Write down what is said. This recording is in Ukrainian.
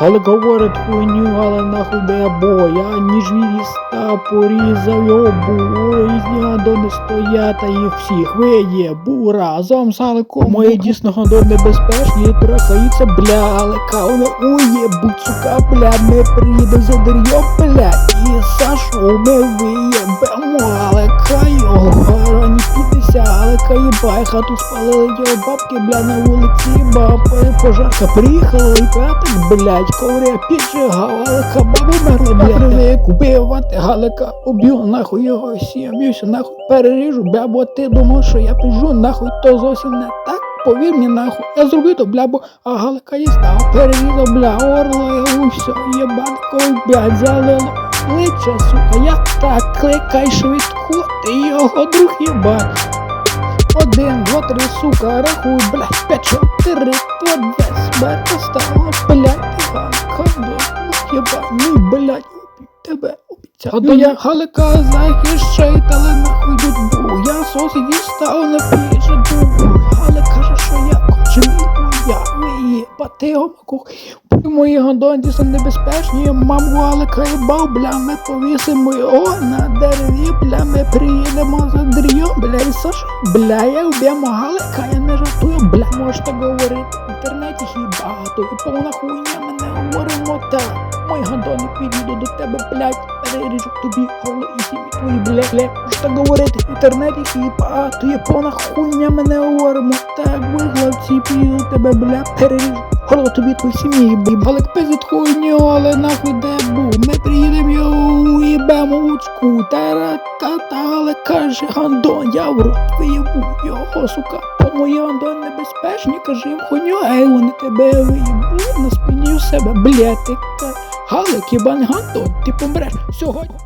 Але говорить хуйню, але нахуй де боя, ніж віста порізав його бой, Гандони стоять та їх всіх виєбу разом з Галиком. Мої дійсно гандон небезпечні, трахаються, бля, але кауне уєбуть, сука, бля, ми приїдемо за дерьом, бля, і Сашу ми виєбемо, але його але каїбай, хату спалили його бабки, бля, на вулиці, бабки, пожарка приїхала, і п'ятик, блядь, ковря піджигав, але баба мерла, блядь, привик убивати, галика, уб'ю, нахуй його сім'юся, нахуй переріжу, бля, бо ти думав, що я піжу, нахуй, то зовсім не так. Повір мені нахуй, я зробив то, бля, бо а галика є став, перерізав, бля, орла, я усьо, єбанко, блядь, залило. Лиця, сука, я так кликай швидку, ти його друг єбать. Три, сука, рахуй, блядь, п'ять, чотири, то десь, смерть стало, блядь, Іван, хандо, єбать, блядь, тебе, обіцяв. Ну я Галика захищай, але нахуй дудьбу я сосі дістав на виїбати його могу. Мої гондонці са небезпечні, маму але кайбав, бля, ми повісимо його на дереві, бля, ми приїдемо за дрієм, бля, і Саша, бля, я вб'ємо Галика, я не жартую, бля, можете говорити, в інтернеті хіба, то і повна хуйня, ми не говоримо так. Мої гандони підійду до тебе, блядь, переріжу тобі горло і сім'ї твої, блядь, блядь, можете говорити, в інтернеті хіба, то є повна хуйня, ми не говоримо так, виглавці, до тебе, бля, переріжу. Горло тобі твої сім'ї, біб. Галик пиздить хуйню, але нахуй де був. Ми приїдемо його уїбемо луцьку. Тараката, але каже гандон, я в рот виєбу його, сука. Мої гандон небезпечні, каже їм хуйню, ей, вони тебе виєбу на спині у себе, бля, ти Галик, і гандон, ти помреш сьогодні.